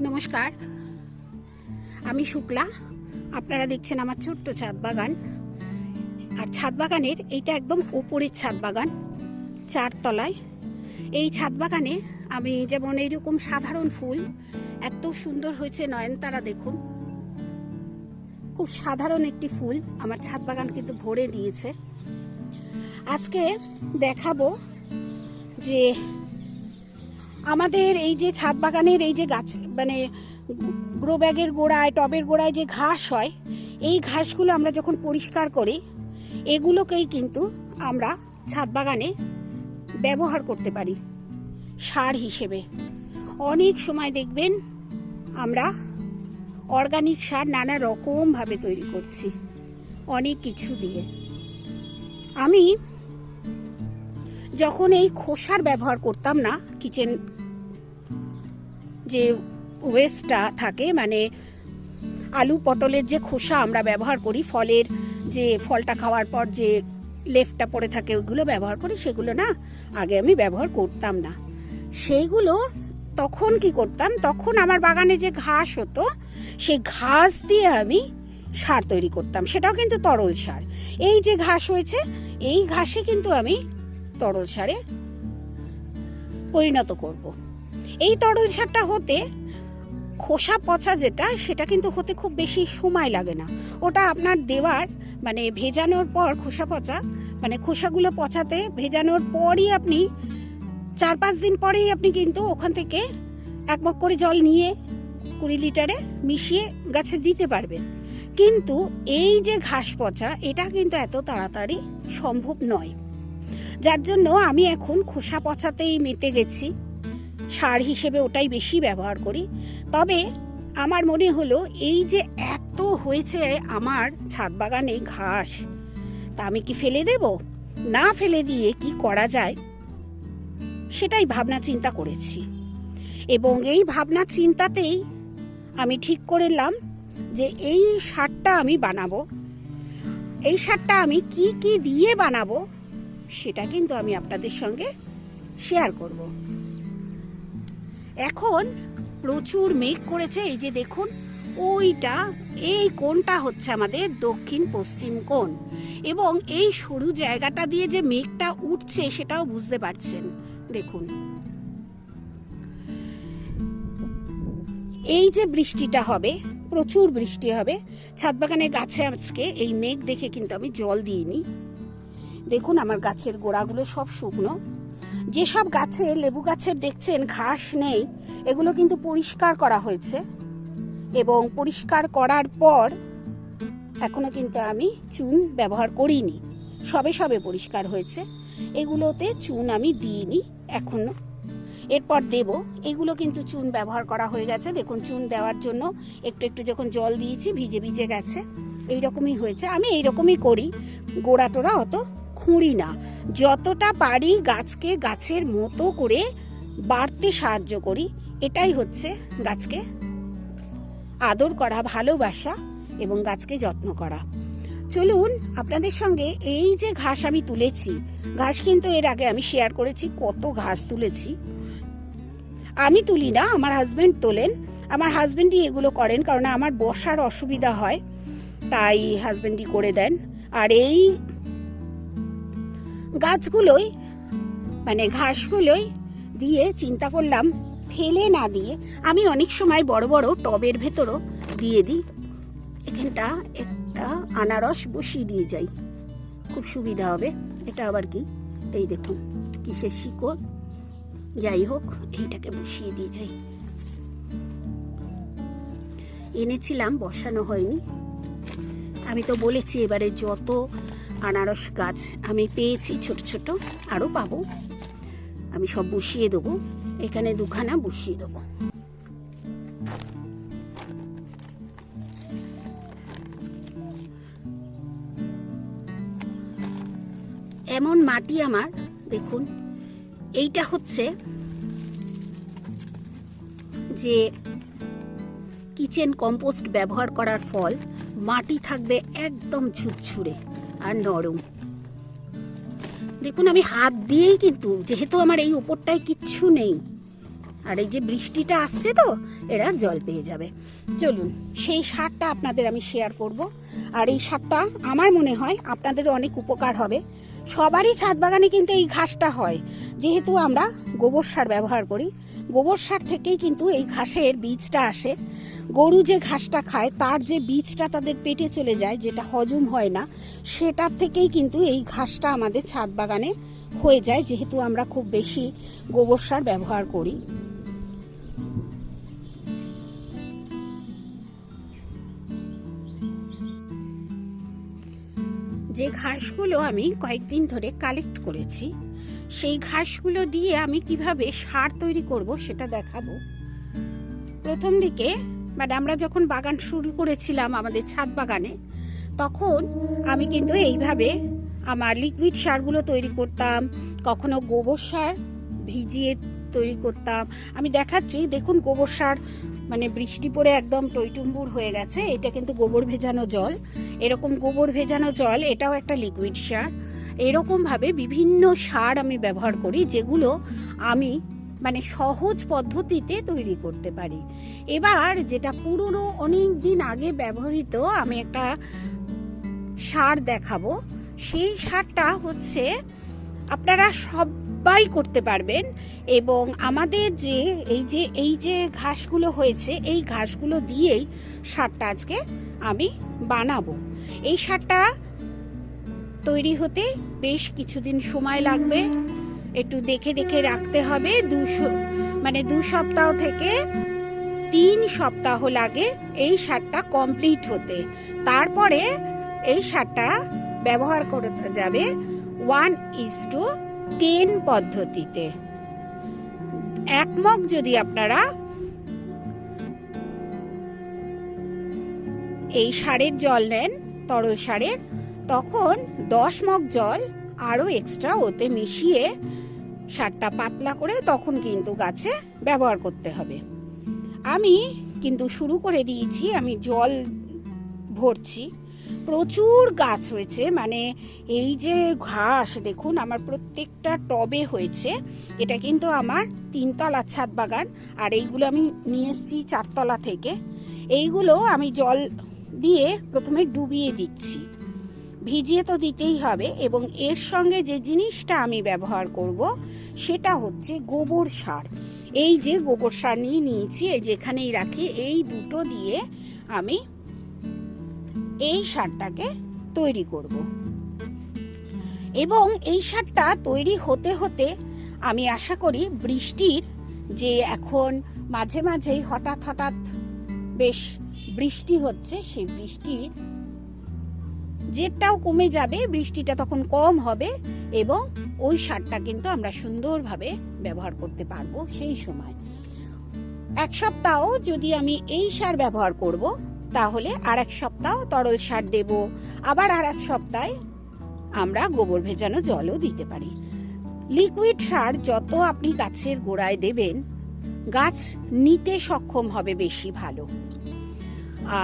নমস্কার। আমি শুক্লা। আপনারা দেখছেন আমার ছোট্ট ছাদ বাগান। আর ছাদ বাগানের এইটা একদম ওপরের ছাদ বাগান, চারতলায়। এই ছাদ বাগানে আমি যেমন এইরকম সাধারণ ফুল, এত সুন্দর হয়েছে নয়নতারা দেখুন। খুব সাধারণ একটি ফুল আমার ছাদ বাগান কিন্তু ভরে নিয়েছে আজকে দেখাবো যে আমাদের এই যে ছাদ বাগানের এই যে গাছ মানে গ্রো ব্যাগের গোড়ায়, টবের গোড়ায় যে ঘাস হয়, এই ঘাসগুলো আমরা যখন পরিষ্কার করি, এগুলোকেই কিন্তু আমরা ছাদ বাগানে ব্যবহার করতে পারি সার হিসেবে। অনেক সময় দেখবেন আমরা অর্গানিক সার নানা রকমভাবে তৈরি করছি, অনেক কিছু দিয়ে। আমি যখন এই খোসার ব্যবহার করতাম না, কিচেন যে ওয়েস্টটা থাকে মানে আলু পটলের যে খোসা আমরা ব্যবহার করি, ফলের যে ফলটা খাওয়ার পর যে লেফটটা পড়ে থাকে, ওইগুলো ব্যবহার করি, সেগুলো না আগে আমি ব্যবহার করতাম না সেইগুলো তখন কি করতাম, তখন আমার বাগানে যে ঘাস হতো, সেই ঘাস দিয়ে আমি সার তৈরি করতাম, সেটাও কিন্তু তরল সার এই যে ঘাস হয়েছে, এই ঘাসে কিন্তু আমি তরল সারে পরিণত করব। এই তরল সারটা হতে খোসা পচা যেটা, সেটা কিন্তু হতে খুব বেশি সময় লাগে না। ওটা আপনার দেওয়ার মানে ভেজানোর পর খোসা পচা মানে খোসাগুলো পচাতে ভেজানোর পরই আপনি চার পাঁচ দিন পরেই আপনি কিন্তু ওখান থেকে এক মগ করে জল নিয়ে কুড়ি লিটারে মিশিয়ে গাছে দিতে পারবেন। কিন্তু এই যে ঘাস পচা, এটা কিন্তু এত তাড়াতাড়ি সম্ভব নয়। যার জন্য আমি এখন খোসা পচাতেই মেতে গেছি। সার হিসেবে ওটাই বেশি ব্যবহার করি। তবে আমার মনে হলো, এই যে এত হয়েছে আমার ছাদ বাগানে ঘাস, তা আমি কি ফেলে দেব? না ফেলে দিয়ে কি করা যায়? সেটাই ভাবনা চিন্তা করেছি। এবং এই ভাবনা চিন্তাতেই আমি ঠিক করলাম যে এই সারটা আমি বানাবো। এই সারটা আমি কি কি দিয়ে বানাবো, সেটা কিন্তু আমি আপনাদের সঙ্গে শেয়ার করব। এখন প্রচুর মেঘ করেছে, এই যে দেখুন, ওইটা, এই কোণটা হচ্ছে আমাদের দক্ষিণ পশ্চিম কোণ। এবং এই সরু জায়গাটা দিয়ে যে মেঘটা উঠছে সেটাও বুঝতে পারছেন, দেখুন। এই যে বৃষ্টিটা হবে, প্রচুর বৃষ্টি হবে ছাদ বাগানের গাছে আজকে এই মেঘ দেখে কিন্তু আমি জল দিইনি। দেখুন আমার গাছের গোড়াগুলো সব শুকনো। যেসব গাছে লেবু গাছের দেখছেন ঘাস নেই, এগুলো কিন্তু পরিষ্কার করা হয়েছে। এবং পরিষ্কার করার পর এখনও কিন্তু আমি চুন ব্যবহার করিনি। সবে সবে পরিষ্কার হয়েছে। এগুলোতে চুন আমি দিইনি এখনও। এরপর দেব। এগুলো কিন্তু চুন ব্যবহার করা হয়ে গেছে। দেখুন, চুন দেওয়ার জন্য একটু একটু যখন জল দিয়েছি, ভিজে ভিজে গেছে। এই রকমই হয়েছে। আমি এই রকমই করি। গোড়া টোড়া অত খুঁড়ি না। যতটা পারি গাছকে গাছের মতো করে বাড়তে সাহায্য করি। এটাই হচ্ছে গাছকে আদর করা, ভালোবাসা এবং গাছকে যত্ন করা। চলুন আপনাদের সঙ্গে এই যে ঘাস আমি তুলেছি, ঘাস কিন্তু এর আগে আমি শেয়ার করেছি, কত ঘাস তুলেছি। আমি তুলি না, আমার হাজবেন্ড তোলেন। আমার হাজবেন্ডই এগুলো করেন কারণ আমার বসার অসুবিধা হয়, তাই হাজবেন্ডই করে দেন। আর এই গাছগুলোই মানে ঘাসগুলোই দিয়ে চিন্তা করলাম, ফেলে না দিয়ে আমি অনেক সময় বড় বড় টবের ভেতরও দিয়ে দিই। এখানটা একটা আনারস বসিয়ে দিয়ে যাই। খুব সুবিধা হবে। এটা আবার কি? এই দেখুন, কিসের শিকড়? যাই হোক, এইটাকে বসিয়ে দিয়ে যাই। এনেছিলাম, বসানো হয়নি। আমি তো বলেছি, এবারে যত আনারস গাছ আমি পেয়েছি, ছোট ছোট আরও পাবো। আমি সব বসিয়ে দেবো। এখানে দুখানা বসিয়ে দেবো। এমন মাটি আমার, দেখুন, এইটা হচ্ছে যে কিচেন কম্পোস্ট ব্যবহার করার ফল, মাটি থাকবে একদম ঝুরঝুরে। আর নরম। দেখুন, আমি হাত দিয়েই কিন্তু, যেহেতু আমার এই উপরটায় কিচ্ছু নেই। আর এই যে বৃষ্টিটা আসছে তো, এরা জল পেয়ে যাবে। চলুন, সেই সারটা আপনাদের আমি শেয়ার করব। আর এই সারটা আমার মনে হয় আপনাদের অনেক উপকার হবে। সবারই ছাদ বাগানে কিন্তু এই ঘাসটা হয়। যেহেতু আমরা গোবর সার ব্যবহার করি গোবর সার থেকেই কিন্তু এই ঘাসের বীজটা আসে। গরু যে ঘাসটা খায়, তার যে বীজটা তাদের পেটে চলে যায়, যেটা হজম হয় না, সেটার থেকেই কিন্তু এই ঘাসটা আমাদের ছাদ বাগানে হয়ে যায়, যেহেতু আমরা খুব বেশি গোবর সার ব্যবহার করি। যে ঘাসগুলো আমি কয়েকদিন ধরে কালেক্ট করেছি সেই ঘাসগুলো দিয়ে আমি কীভাবে সার তৈরি করব সেটা দেখাবো। প্রথম দিকে মানে আমরা যখন বাগান শুরু করেছিলাম আমাদের ছাদ বাগানে, তখন আমি কিন্তু এইভাবে আমার লিকুইড সারগুলো তৈরি করতাম, কখনো গোবর সার ভিজিয়ে তৈরি করতাম। আমি দেখাচ্ছি, দেখুন গোবর সার মানে বৃষ্টি পড়ে একদম টইটুম্বুর হয়ে গেছে, এটা কিন্তু গোবর ভেজানো জল। এরকম গোবর ভেজানো জল, এটাও একটা লিকুইড সার। এরকমভাবে বিভিন্ন সার আমি ব্যবহার করি, যেগুলো আমি মানে সহজ পদ্ধতিতে তৈরি করতে পারি। এবার যেটা পুরনো অনেক দিন আগে ব্যবহৃত আমি একটা সার দেখাবো। সেই সারটা হচ্ছে আপনারা সবাই করতে পারবেন এবং আমাদের যে, এই যে এই যে ঘাসগুলো হয়েছে, এই ঘাসগুলো দিয়েই সারটা আজকে আমি বানাবো। এই সারটা তৈরি হতে বেশ কিছুদিন সময় লাগবে। একটু দেখে দেখে রাখতে হবে। দুশো মানে দু সপ্তাহ থেকে তিন সপ্তাহ লাগে এই সারটা কমপ্লিট হতে। তারপরে এই সারটা ব্যবহার করতে যাবে ওয়ান ইজ টু টেন পদ্ধতিতে। এক যদি আপনারা এই সারের জল নেন, তরল সারের তখন দশ মগ জল আরও এক্সট্রা ওতে মিশিয়ে সারটা পাতলা করে তখন কিন্তু গাছে ব্যবহার করতে হবে। আমি কিন্তু শুরু করে দিয়েছি, আমি জল ভরছি। প্রচুর গাছ হয়েছে মানে এই যে ঘাস, দেখুন আমার প্রত্যেকটা টবে হয়েছে। এটা কিন্তু আমার তিনতলা ছাদ বাগান, আর এইগুলো আমি নিয়ে এসেছি চারতলা থেকে। এইগুলো আমি জল দিয়ে প্রথমে ডুবিয়ে দিচ্ছি। ভিজিয়ে তো দিতেই হবে এবং এর সঙ্গে যে জিনিসটা আমি ব্যবহার করব, সেটা হচ্ছে গোবর সার। এই যে গোবর সার নিয়ে নিয়েছি যেখানেই রাখি, এই দুটো দিয়ে আমি এই সারটাকে তৈরি করব। এবং এই সারটা তৈরি হতে হতে আমি আশা করি বৃষ্টির যে এখন মাঝে মাঝেই হঠাৎ হঠাৎ বেশ বৃষ্টি হচ্ছে, সেই বৃষ্টির জেরটাও কমে যাবে, বৃষ্টিটা তখন কম হবে এবং ওই সারটা কিন্তু আমরা সুন্দরভাবে ব্যবহার করতে পারব সেই সময়। এক সপ্তাহ যদি আমি এই সার ব্যবহার করব, তাহলে আর এক সপ্তাহ তরল সার দেব। আবার আর এক সপ্তাহে আমরা গোবর ভেজানো জলও দিতে পারি। লিকুইড সার যত আপনি গাছের গোড়ায় দেবেন, গাছ নিতে সক্ষম হবে বেশি ভালো।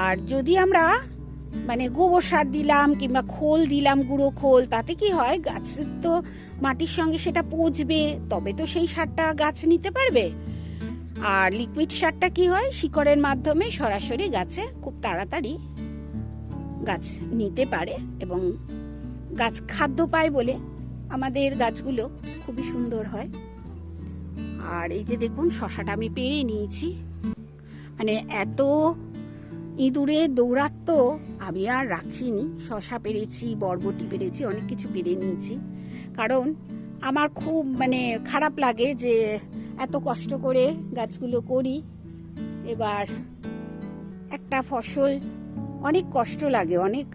আর যদি আমরা মানে গোবর সার দিলাম কিংবা খোল দিলাম, গুঁড়ো খোল, তাতে কি হয় গাছের তো মাটির সঙ্গে সেটা পচবে, তবে তো সেই সারটা গাছ নিতে পারবে। আর লিকুইড সারটা কি হয়? শিকড়ের মাধ্যমে সরাসরি গাছে খুব তাড়াতাড়ি গাছ নিতে পারে এবং গাছ খাদ্য পায় বলে আমাদের গাছগুলো খুবই সুন্দর হয়। আর এই যে দেখুন, শশাটা আমি পেরে নিয়েছি। মানে এত ইঁদুরে দৌড়াত্ম আমি আর রাখিনি। শশা পেরেছি, বরবটি পেরেছি, অনেক কিছু পেরে নিয়েছি। কারণ আমার খুব মানে খারাপ লাগে যে এত কষ্ট করে গাছগুলো করি। এবার একটা ফসল অনেক কষ্ট লাগে, অনেক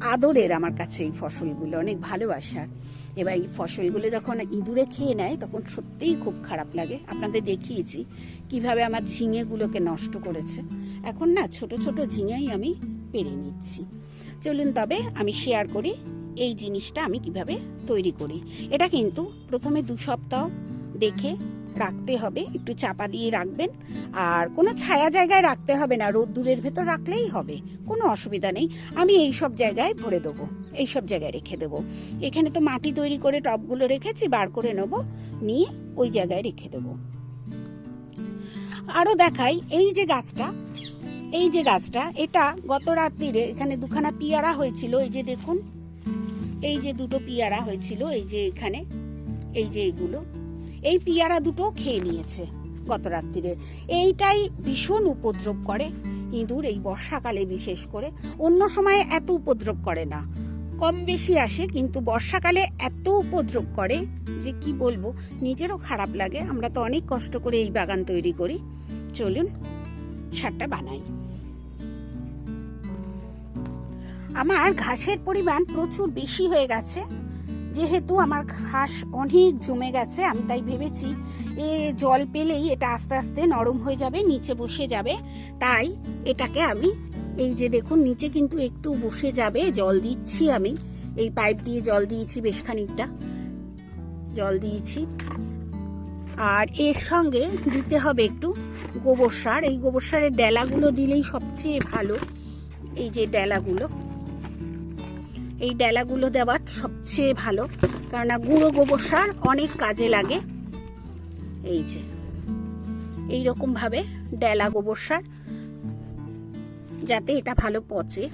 আদরের আমার কাছে এই ফসলগুলো, অনেক ভালোবাসার এবার এই ফসলগুলো যখন ইঁদুরে খেয়ে নেয়, তখন সত্যিই খুব খারাপ লাগে। আপনাদের দেখিয়েছি কীভাবে আমার ঝিঙেগুলোকে নষ্ট করেছে। এখন না, ছোট ছোট ঝিঙেই আমি পেরে নিচ্ছি। চলুন তবে আমি শেয়ার করি এই জিনিসটা আমি কীভাবে তৈরি করি। এটা কিন্তু প্রথমে দু সপ্তাহ দেখে রাখতে হবে, একটু চাপা দিয়ে রাখবেন। আর কোনো ছায়া জায়গায় রাখতে হবে না রোদ্দুরের ভেতর রাখলেই হবে, কোনো অসুবিধা নেই। আমি এই সব জায়গায় ভরে দেবো, এই সব জায়গায় রেখে দেবো। এখানে তো মাটি তৈরি করে টবগুলো রেখেছি, বার করে নেব, নিয়ে ওই জায়গায় রেখে দেবো। আরও দেখাই, এই যে গাছটা, এই যে গাছটা, এটা গত রাত্রিরে এখানে দুখানা পিয়ারা হয়েছিল, এই যে দেখুন, এই যে দুটো পিয়ারা হয়েছিল, এই যে এখানে, এই যে এগুলো। এই পিয়ারা দুটো খেয়ে নিয়েছে। গত রাত্রিরে। এইটাই ভীষণ উপদ্রব করে। ইঁদুর এই বর্ষাকালে বিশেষ করে। অন্য সময় এত উপদ্রব করে না। কম বেশি আসে, কিন্তু বর্ষাকালে এত উপদ্রব করে যে কি বলব, নিজেরও খারাপ লাগে। আমরা তো অনেক কষ্ট করে এই বাগান তৈরি করি। চলুন, সারটা বানাই। আমার ঘাসের পরিমাণ প্রচুর বেশি হয়ে গেছে। যেহেতু আমার ঘাস অনেক জমে গেছে, আমি তাই ভেবেছি এ জল পেলেই এটা আস্তে আস্তে নরম হয়ে যাবে, নিচে বসে যাবে। তাই এটাকে আমি, এই যে দেখুন, নিচে কিন্তু একটু বসে যাবে, জল দিচ্ছি আমি। এই পাইপ দিয়ে জল দিয়েছি বেশ খানিকটা। জল দিয়েছি। আর এর সঙ্গে দিতে হবে একটু গোবর সার। এই গোবর সারের ডেলাগুলো দিলেই সবচেয়ে ভালো, এই যে ডেলাগুলো। এই ডেলাগুলো দেওয়ার সবচেয়ে ভালো। কেননা গুঁড়ো গোবর সার অনেক কাজে লাগে। এই যে এই ভাবে ডেলা গোবর সার, যাতে এটা ভালো পচে।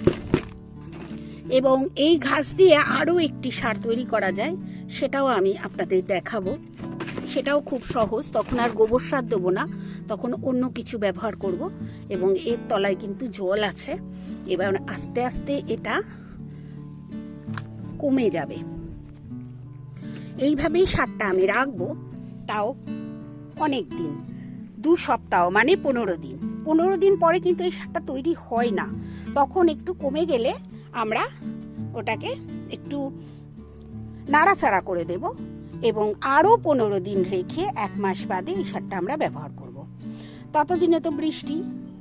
এবং এই ঘাস দিয়ে আরও একটি সার তৈরি করা যায়, সেটাও আমি আপনাদের দেখাবো। সেটাও খুব সহজ, তখন আর গোবর সার দেবো না, তখন অন্য কিছু ব্যবহার করব। এবং এর তলায় কিন্তু জল আছে। এবার আস্তে আস্তে এটা কমে যাবে। এইভাবেই সারটা আমি রাখব, তাও অনেক দিন। দু সপ্তাহ মানে পনেরো দিন। পনেরো দিন পরে কিন্তু এই সারটা তৈরি হয় না। তখন একটু কমে গেলে আমরা ওটাকে একটু নাড়াচাড়া করে দেব এবং আরও পনেরো দিন রেখে এক মাস বাদে এই সারটা আমরা ব্যবহার করব। ততদিনে তো বৃষ্টি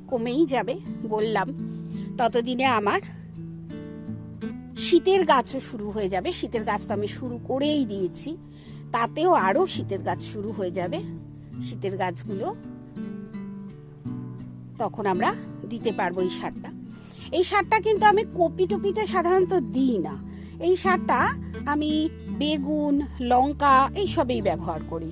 কমেই যাবে, বললাম। ততদিনে আমার শীতের গাছও শুরু হয়ে যাবে। শীতের গাছ তো আমি শুরু করেই দিয়েছি। তাতেও আরও শীতের গাছ শুরু হয়ে যাবে। শীতের গাছগুলো তখন আমরা দিতে পারব এই সারটা। এই সারটা কিন্তু আমি কপি টপিতে সাধারণত দিই না। এই সারটা আমি বেগুন, লঙ্কা, এইসবেই ব্যবহার করি।